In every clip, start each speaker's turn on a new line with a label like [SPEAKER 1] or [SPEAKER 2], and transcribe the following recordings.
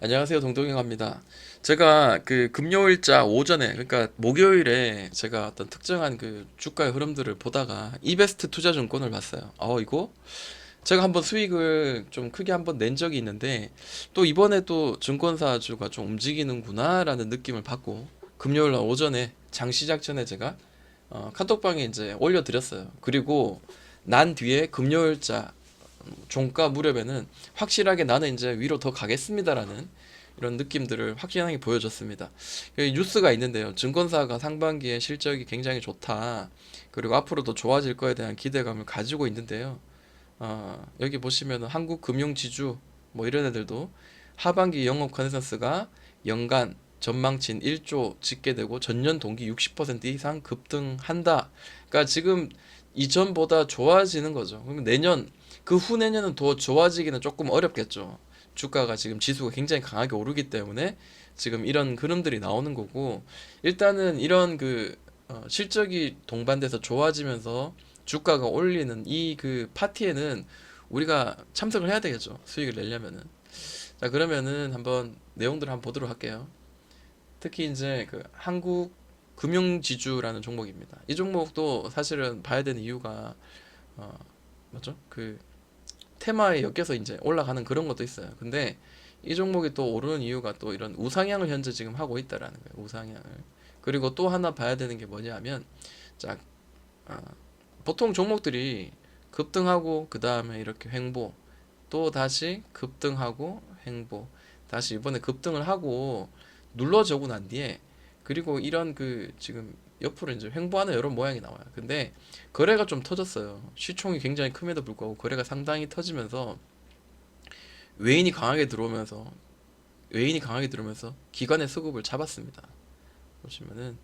[SPEAKER 1] 안녕하세요 동동영입니다. 제가 그 금요일자 오전에 그러니까 목요일에 제가 어떤 특정한 그 주가의 흐름들을 보다가 이베스트 투자증권을 봤어요. 어 이거 제가 한번 수익을 좀 크게 한번 낸 적이 있는데 또 이번에 또 증권사주가 좀 움직이는구나 라는 느낌을 받고 금요일 날 오전에 장 시작 전에 제가 어, 카톡방에 이제 올려드렸어요. 그리고 난 뒤에 금요일자 종가 무렵에는 확실하게 나는 이제 위로 더 가겠습니다라는 이런 느낌들을 확실하게 보여줬습니다. 여기 뉴스가 있는데요. 증권사가 상반기에 실적이 굉장히 좋다. 그리고 앞으로도 좋아질 거에 대한 기대감을 가지고 있는데요. 어, 여기 보시면 한국금융지주 뭐 이런 애들도 하반기 영업 컨센서스가 연간 전망치인 1조 집계되고 전년 동기 60% 이상 급등한다. 그러니까 지금 이전보다 좋아지는 거죠. 그러면 내년 그 후 내년은 더 좋아지기는 조금 어렵겠죠. 주가가 지금 지수가 굉장히 강하게 오르기 때문에 지금 이런 흐름들이 나오는 거고 일단은 이런 그 어, 실적이 동반돼서 좋아지면서 주가가 올리는 이 그 파티에는 우리가 참석을 해야 되겠죠. 수익을 내려면은. 자, 그러면은 한번 내용들을 한번 보도록 할게요. 특히 이제 그 한국 금융지주라는 종목입니다. 이 종목도 사실은 봐야 되는 이유가 어 뭐죠? 그 테마에 엮여서 이제 올라가는 그런 것도 있어요. 근데 이 종목이 또 오르는 이유가 또 이런 우상향을 현재 지금 하고 있다라는 거예요. 우상향을. 그리고 또 하나 봐야 되는 게 뭐냐면 자 아, 보통 종목들이 급등하고 그 다음에 이렇게 횡보 또 다시 급등하고 횡보 다시 이번에 급등을 하고 눌러주고 난 뒤에 그리고 이런 그 지금 옆으로 이제 횡보하는 이런 모양이 나와요. 근데 거래가 좀 터졌어요. 시총이 굉장히 큼에도 불구하고 거래가 상당히 터지면서 외인이 강하게 들어오면서 외인이 강하게 들어오면서 기관의 수급을 잡았습니다. 보시면은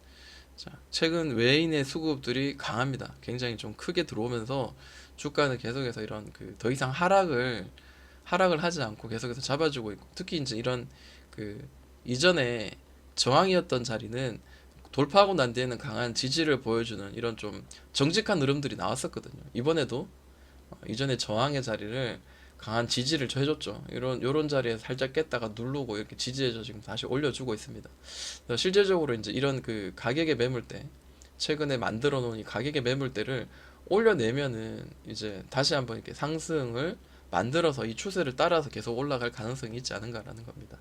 [SPEAKER 1] 자, 최근 외인의 수급들이 강합니다. 굉장히 좀 크게 들어오면서 주가는 계속해서 이런 그 더 이상 하락을 하락을 하지 않고 계속해서 잡아주고 있고 특히 이제 이런 그 이전에 저항이었던 자리는 돌파하고 난 뒤에는 강한 지지를 보여주는 이런 좀 정직한 흐름들이 나왔었거든요. 이번에도 어, 이전에 저항의 자리를 강한 지지를 해줬죠. 이런 요런 자리에 살짝 깼다가 누르고 이렇게 지지해줘 지금 다시 올려주고 있습니다. 실제적으로 이제 이런 그 가격의 매물대 최근에 만들어 놓은 이 가격의 매물대를 올려내면은 이제 다시 한번 이렇게 상승을 만들어서 이 추세를 따라서 계속 올라갈 가능성이 있지 않은가라는 겁니다.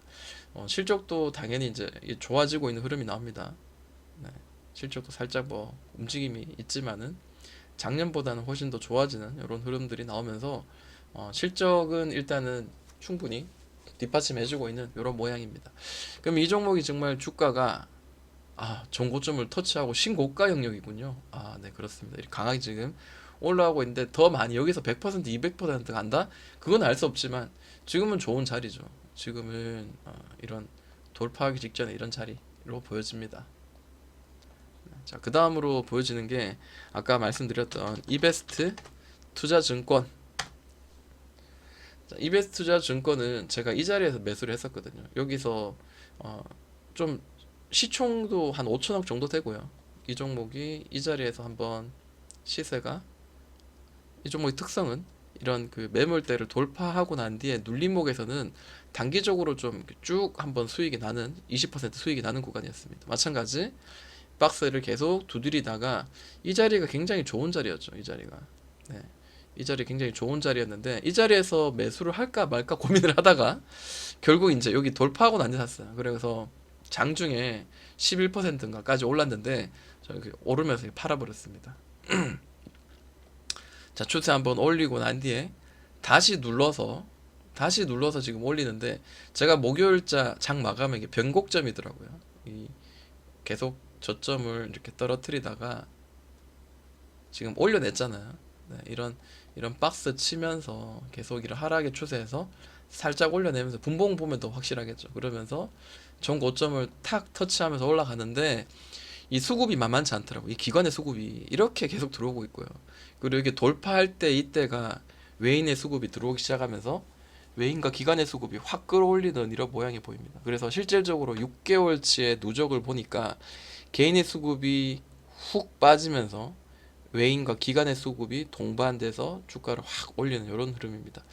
[SPEAKER 1] 어, 실적도 당연히 이제 이 좋아지고 있는 흐름이 나옵니다. 네, 실적도 살짝 뭐 움직임이 있지만은 작년보다는 훨씬 더 좋아지는 이런 흐름들이 나오면서 어, 실적은 일단은 충분히 뒷받침해주고 있는 이런 모양입니다. 그럼 이 종목이 정말 주가가 아, 전고점을 터치하고 신고가 영역이군요. 아, 네, 그렇습니다. 강하게 지금 올라오고 있는데 더 많이 여기서 100% 200% 간다? 그건 알 수 없지만 지금은 좋은 자리죠. 지금은 어, 이런 돌파하기 직전에 이런 자리로 보여집니다. 자, 그 다음으로 보여지는 게 아까 말씀드렸던 이베스트 투자증권. 자, 이베스트 투자증권은 제가 이 자리에서 매수를 했었거든요. 여기서 어, 좀 시총도 한 5천억 정도 되고요. 이 종목이 이 자리에서 한번 시세가 이 종목의 특성은 이런 그 매물대를 돌파하고 난 뒤에 눌림목에서는 단기적으로 좀 쭉 한번 수익이 나는 20% 수익이 나는 구간이었습니다. 마찬가지 박스를 계속 두드리다가 이 자리가 굉장히 좋은 자리였죠. 이 자리가. 네. 이 자리 굉장히 좋은 자리였는데 이 자리에서 매수를 할까 말까 고민을 하다가 결국 이제 여기 돌파하고 난 뒤에 샀어요. 그래서 장중에 11%인가까지 올랐는데 저기 오르면서 팔아버렸습니다. 자 추세 한번 올리고 난 뒤에 다시 눌러서 다시 눌러서 지금 올리는데 제가 목요일자 장 마감에 이게 변곡점이더라고요. 이 계속 저점을 이렇게 떨어뜨리다가 지금 올려냈잖아요. 네, 이런 이런 박스 치면서 계속 이런 하락의 추세에서 살짝 올려내면서 분봉 보면 더 확실하겠죠. 그러면서 전 고점을 탁 터치하면서 올라가는데 이 수급이 만만치 않더라고. 이 기관의 수급이 이렇게 계속 들어오고 있고요. 그리고 이게 돌파할 때 이때가 외인의 수급이 들어오기 시작하면서 외인과 기관의 수급이 확 끌어올리는 이런 모양이 보입니다. 그래서 실질적으로 6개월치의 누적을 보니까 개인의 수급이 훅 빠지면서 외인과 기관의 수급이 동반돼서 주가를 확 올리는 이런 흐름입니다.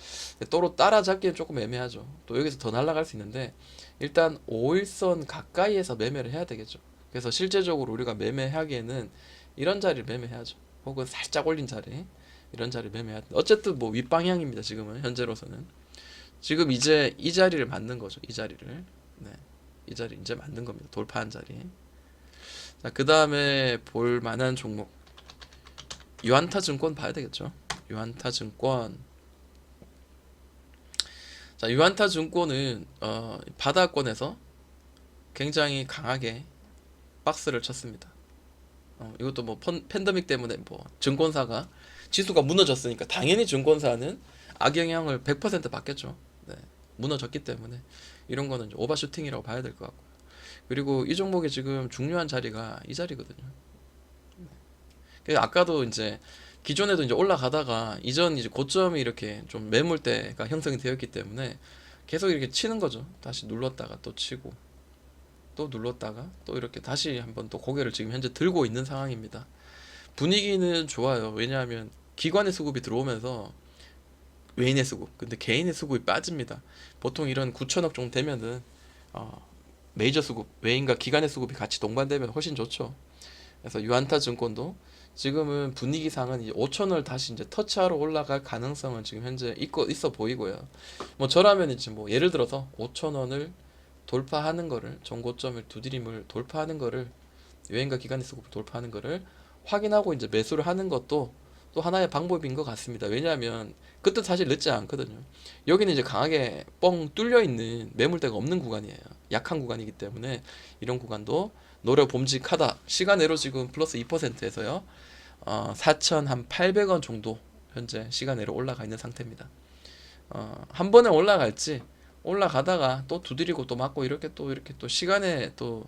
[SPEAKER 1] 또로 따라잡기는 조금 애매하죠. 또 여기서 더 날아갈 수 있는데 일단 5일선 가까이에서 매매를 해야 되겠죠. 그래서 실제적으로 우리가 매매하기에는 이런 자리를 매매해야죠. 혹은 살짝 올린 자리 이런 자리 매매해야 돼. 어쨌든 뭐 윗방향입니다. 지금은 현재로서는 지금 이제 이 자리를 맞는 거죠. 이 자리를 네, 이 자리 이제 맞는 겁니다. 돌파한 자리. 자, 그 다음에 볼 만한 종목 유한타 증권 봐야 되겠죠. 유한타 증권. 자, 유한타 증권은 어, 바다권에서 굉장히 강하게 박스를 쳤습니다. 어, 이것도 뭐 펀, 팬데믹 때문에 뭐 증권사가 지수가 무너졌으니까 당연히 증권사는 악영향을 100% 받겠죠. 네. 무너졌기 때문에 이런 거는 오버슈팅이라고 봐야 될 것 같고요. 그리고 이 종목의 지금 중요한 자리가 이 자리거든요. 네. 그래서 아까도 이제 기존에도 이제 올라가다가 이전 이제 고점이 이렇게 좀 매물대가 형성이 되었기 때문에 계속 이렇게 치는 거죠. 다시 눌렀다가 또 치고 또 눌렀다가 또 이렇게 다시 한번 또 고개를 지금 현재 들고 있는 상황입니다. 분위기는 좋아요. 왜냐하면 기관의 수급이 들어오면서 외인의 수급, 근데 개인의 수급이 빠집니다. 보통 이런 9천억 정도 되면은 어, 메이저 수급, 외인과 기관의 수급이 같이 동반되면 훨씬 좋죠. 그래서 유한타 증권도 지금은 분위기상은 이제 5천을 다시 이제 터치하러 올라갈 가능성은 지금 현재 있고 있어 보이고요. 뭐 저라면 이제 뭐 예를 들어서 5천 원을 돌파하는 거를 정고점을 두드림을 돌파하는 거를 여행과 기관의 수급을 돌파하는 거를 확인하고 이제 매수를 하는 것도 또 하나의 방법인 것 같습니다. 왜냐하면 그때 사실 늦지 않거든요. 여기는 이제 강하게 뻥 뚫려 있는 매물대가 없는 구간이에요. 약한 구간이기 때문에 이런 구간도 노려 봄직하다. 시간외로 지금 플러스 2%에서요. 어, 4,800원 정도 현재 시간외로 올라가 있는 상태입니다. 어, 한 번에 올라갈지 올라가다가 또 두드리고 또 맞고 이렇게 또 이렇게 또 시간에 또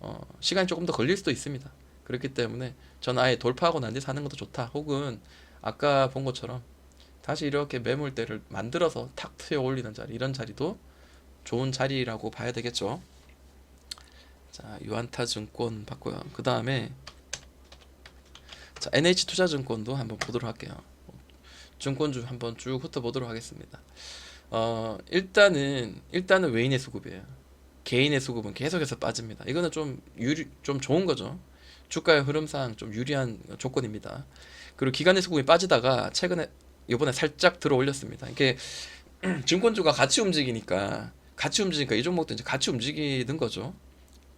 [SPEAKER 1] 어, 시간이 조금 더 걸릴 수도 있습니다. 그렇기 때문에 전 아예 돌파하고 난 뒤 사는 것도 좋다. 혹은 아까 본 것처럼 다시 이렇게 매물대를 만들어서 탁 트여 올리는 자리 이런 자리도 좋은 자리라고 봐야 되겠죠. 자, 유한타 증권 봤고요. 그 다음에 자, NH 투자증권도 한번 보도록 할게요. 증권주 한번 쭉 훑어보도록 하겠습니다. 어, 일단은 일단은 외인의 수급이에요. 개인의 수급은 계속해서 빠집니다. 이거는 좀 유리 좀 좋은 거죠. 주가의 흐름상 좀 유리한 조건입니다. 그리고 기관의 수급이 빠지다가 최근에 이번에 살짝 들어 올렸습니다. 이게 증권주가 같이 움직이니까 같이 움직이니까 이 종목도 이제 같이 움직이는 거죠.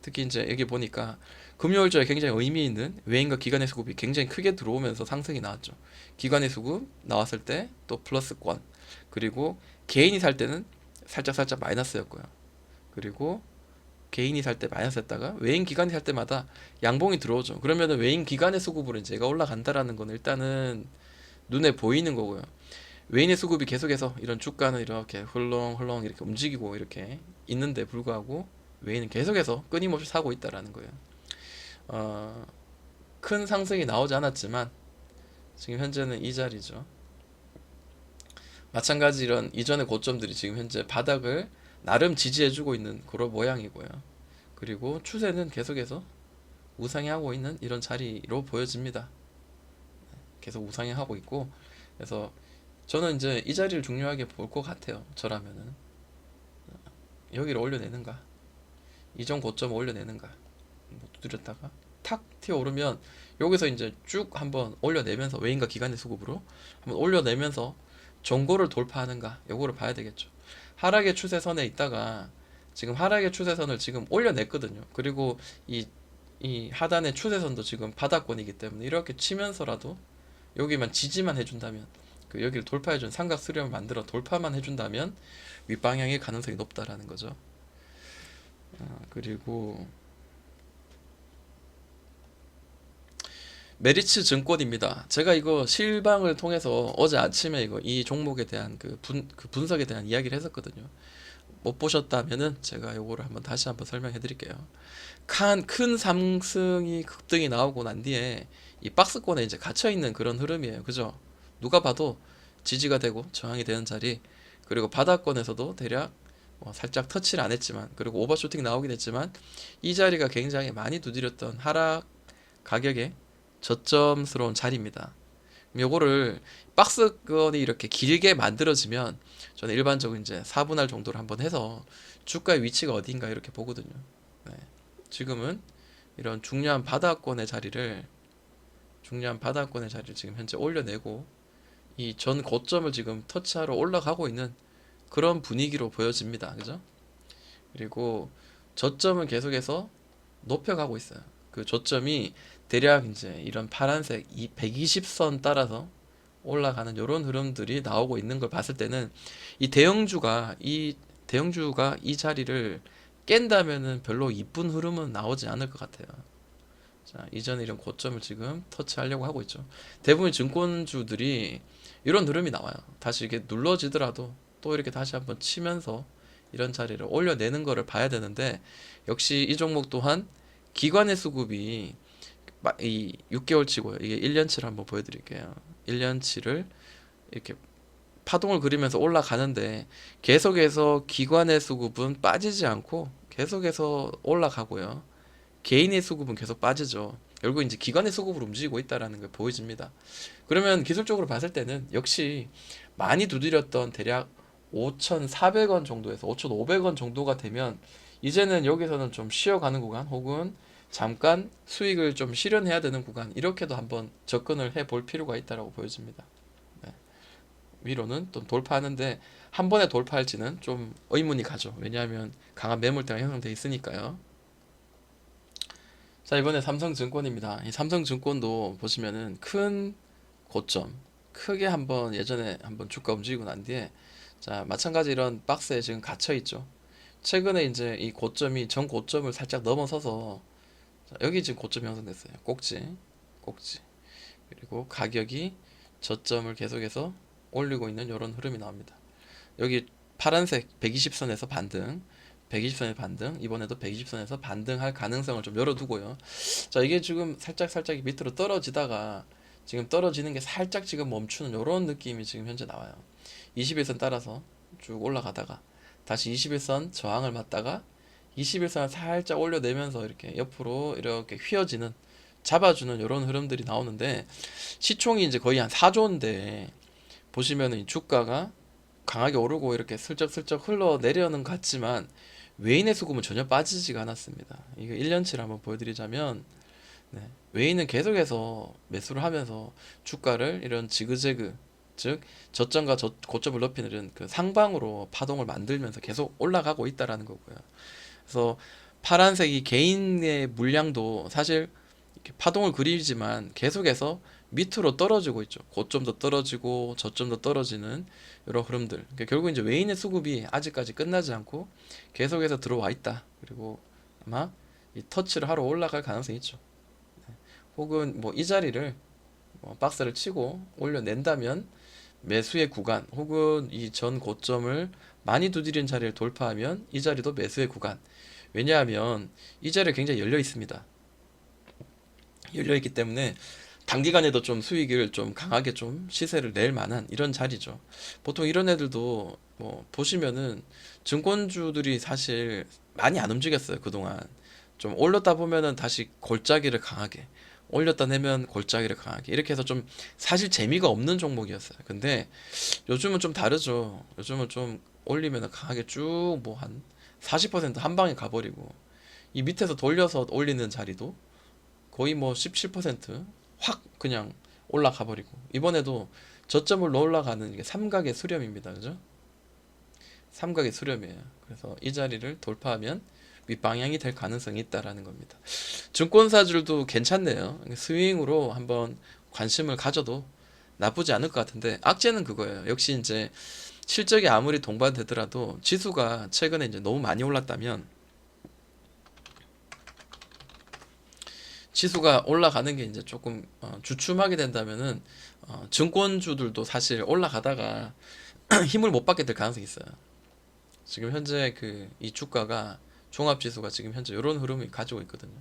[SPEAKER 1] 특히 이제 여기 보니까 금요일절에 굉장히 의미 있는 외인과 기관의 수급이 굉장히 크게 들어오면서 상승이 나왔죠. 기관의 수급 나왔을 때 또 플러스권 그리고 개인이 살 때는 살짝 살짝 마이너스였고요. 그리고 개인이 살 때 마이너스였다가 외인 기관이 살 때마다 양봉이 들어오죠. 그러면은 외인 기관의 수급으로 이제 얘가 올라간다라는 건 일단은 눈에 보이는 거고요. 외인의 수급이 계속해서 이런 주가는 이렇게 헐렁헐렁 이렇게 움직이고 이렇게 있는데 불구하고 외인은 계속해서 끊임없이 사고 있다라는 거예요. 어, 큰 상승이 나오지 않았지만 지금 현재는 이 자리죠. 마찬가지 이런 이전의 고점들이 지금 현재 바닥을 나름 지지해주고 있는 그런 모양이고요. 그리고 추세는 계속해서 우상향하고 있는 이런 자리로 보여집니다. 계속 우상향하고 있고 그래서 저는 이제 이 자리를 중요하게 볼 것 같아요. 저라면은 여기를 올려내는가 이전 고점 올려내는가 뭐 두드렸다가 탁 튀어 오르면 여기서 이제 쭉 한번 올려내면서 외인과 기관의 수급으로 한번 올려내면서 전고를 돌파하는가 요거를 봐야 되겠죠. 하락의 추세선에 있다가 지금 하락의 추세선을 지금 올려냈거든요. 그리고 이, 이 하단의 추세선도 지금 바닥권이기 때문에 이렇게 치면서라도 여기만 지지만 해준다면 그 여기를 돌파해준 삼각 수렴을 만들어 돌파만 해준다면 윗방향의 가능성이 높다라는 거죠. 아, 그리고 메리츠 증권입니다. 제가 이거 실방을 통해서 어제 아침에 이거 이 종목에 대한 그, 분, 그 분석에 대한 이야기를 했었거든요. 못 보셨다면은 제가 요거를 한번 다시 한번 설명해 드릴게요. 큰, 큰 상승이 급등이 나오고 난 뒤에 이 박스권에 이제 갇혀 있는 그런 흐름이에요. 그죠? 누가 봐도 지지가 되고 저항이 되는 자리 그리고 바닥권에서도 대략 뭐 살짝 터치를 안 했지만 그리고 오버쇼팅 나오긴 했지만 이 자리가 굉장히 많이 두드렸던 하락 가격의 저점스러운 자리입니다. 요거를 박스권이 이렇게 길게 만들어지면 저는 일반적으로 이제 4분할 정도를 한번 해서 주가의 위치가 어딘가 이렇게 보거든요. 네. 지금은 이런 중요한 바닥권의 자리를 중요한 바닥권의 자리를 지금 현재 올려내고 이 전 고점을 지금 터치하러 올라가고 있는 그런 분위기로 보여집니다. 그죠? 그리고 저점은 계속해서 높여가고 있어요. 그 저점이 대략 이제 이런 파란색 이 120선 따라서 올라가는 이런 흐름들이 나오고 있는 걸 봤을 때는 이 대형주가 이 대형주가 이 자리를 깬다면은 별로 이쁜 흐름은 나오지 않을 것 같아요. 자, 이전에 이런 고점을 지금 터치하려고 하고 있죠. 대부분 증권주들이 이런 흐름이 나와요. 다시 이렇게 눌러지더라도 또 이렇게 다시 한번 치면서 이런 자리를 올려내는 거를 봐야 되는데 역시 이 종목 또한 기관의 수급이 마- 이 6개월치고요. 이게 1년치를 한번 보여드릴게요. 1년치를 이렇게 파동을 그리면서 올라가는데 계속해서 기관의 수급은 빠지지 않고 계속해서 올라가고요. 개인의 수급은 계속 빠지죠. 결국 이제 기관의 수급으로 움직이고 있다라는 게 보여집니다. 그러면 기술적으로 봤을 때는 역시 많이 두드렸던 대략 5,400원 정도에서 5,500원 정도가 되면 이제는 여기서는 좀 쉬어가는 구간 혹은 잠깐 수익을 좀 실현해야 되는 구간 이렇게도 한번 접근을 해 볼 필요가 있다라고 보여집니다. 네. 위로는 또 돌파하는데 한 번에 돌파할지는 좀 의문이 가죠. 왜냐하면 강한 매물대가 형성돼 있으니까요. 자 이번에 삼성증권입니다. 이 삼성증권도 보시면은 큰 고점 크게 한번 예전에 한번 주가 움직이고 난 뒤에 자 마찬가지 이런 박스에 지금 갇혀 있죠. 최근에 이제 이 고점이 전 고점을 살짝 넘어서서 자, 여기 지금 고점이 형성됐어요. 꼭지, 꼭지. 그리고 가격이 저점을 계속해서 올리고 있는 이런 흐름이 나옵니다. 여기 파란색 120선에서 반등, 120선의 반등, 이번에도 120선에서 반등할 가능성을 좀 열어두고요. 자, 이게 지금 살짝 살짝 밑으로 떨어지다가 지금 떨어지는 게 살짝 지금 멈추는 이런 느낌이 지금 현재 나와요. 21선 따라서 쭉 올라가다가 다시 21선 저항을 맞다가 21선을 살짝 올려내면서 이렇게 옆으로 이렇게 휘어지는 잡아주는 이런 흐름들이 나오는데 시총이 이제 거의 한 4조인데 보시면은 이 주가가 강하게 오르고 이렇게 슬쩍슬쩍 흘러내려는 것 같지만 외인의 수급은 전혀 빠지지가 않았습니다. 이거 1년치를 한번 보여드리자면 네, 외인은 계속해서 매수를 하면서 주가를 이런 지그재그 즉 저점과 저, 고점을 높이는 그 상방으로 파동을 만들면서 계속 올라가고 있다라는 거고요. 그래서 파란색이 개인의 물량도 사실 파동을 그리지만 계속해서 밑으로 떨어지고 있죠. 고점도 떨어지고 저점도 떨어지는 이런 흐름들. 그러니까 결국 이제 외인의 수급이 아직까지 끝나지 않고 계속해서 들어와 있다. 그리고 아마 이 터치를 하러 올라갈 가능성이 있죠. 네. 혹은 뭐 이 자리를 뭐 박스를 치고 올려낸다면 매수의 구간 혹은 이 전 고점을 많이 두드린 자리를 돌파하면 이 자리도 매수의 구간. 왜냐하면 이 자리가 굉장히 열려 있습니다. 열려 있기 때문에 단기간에도 좀 수익을 좀 강하게 좀 시세를 낼 만한 이런 자리죠. 보통 이런 애들도 뭐 보시면은 증권주들이 사실 많이 안 움직였어요, 그동안. 좀 올렸다 보면은 다시 골짜기를 강하게 올렸다 내면 골짜기를 강하게 이렇게 해서 좀 사실 재미가 없는 종목이었어요. 근데 요즘은 좀 다르죠. 요즘은 좀 올리면 강하게 쭉 뭐 한 40%한 방에 가버리고 이 밑에서 돌려서 올리는 자리도 거의 뭐 17%확 그냥 올라가 버리고 이번에도 저점을 올라가는 이게 삼각의 수렴입니다. 그죠? 삼각의 수렴이에요. 그래서 이 자리를 돌파하면 윗방향이 될 가능성이 있다라는 겁니다. 증권사들도 괜찮네요. 스윙으로 한번 관심을 가져도 나쁘지 않을 것 같은데 악재는 그거예요. 역시 이제 실적이 아무리 동반되더라도 지수가 최근에 이제 너무 많이 올랐다면 지수가 올라가는 게 이제 조금 어, 주춤하게 된다면은 어, 증권주들도 사실 올라가다가 힘을 못 받게 될 가능성이 있어요. 지금 현재 그 이 주가가 종합 지수가 지금 현재 이런 흐름을 가지고 있거든요.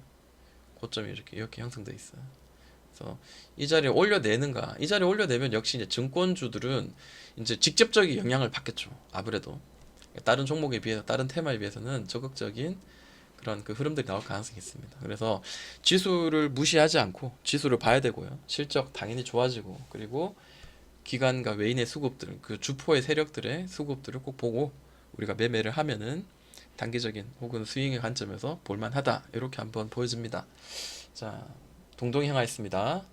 [SPEAKER 1] 고점이 이렇게 이렇게 형성돼 있어요. 그래서 이 자리에 올려내는가? 이 자리에 올려내면 역시 이제 증권주들은 이제 직접적인 영향을 받겠죠. 아무래도 다른 종목에 비해서 다른 테마에 비해서는 적극적인 그런 그 흐름들이 나올 가능성이 있습니다. 그래서 지수를 무시하지 않고 지수를 봐야 되고요. 실적 당연히 좋아지고 그리고 기관과 외인의 수급들, 그 주포의 세력들의 수급들을 꼭 보고 우리가 매매를 하면은 단기적인 혹은 스윙의 관점에서 볼만하다 이렇게 한번 보여집니다. 자, 동동이 향하였습니다.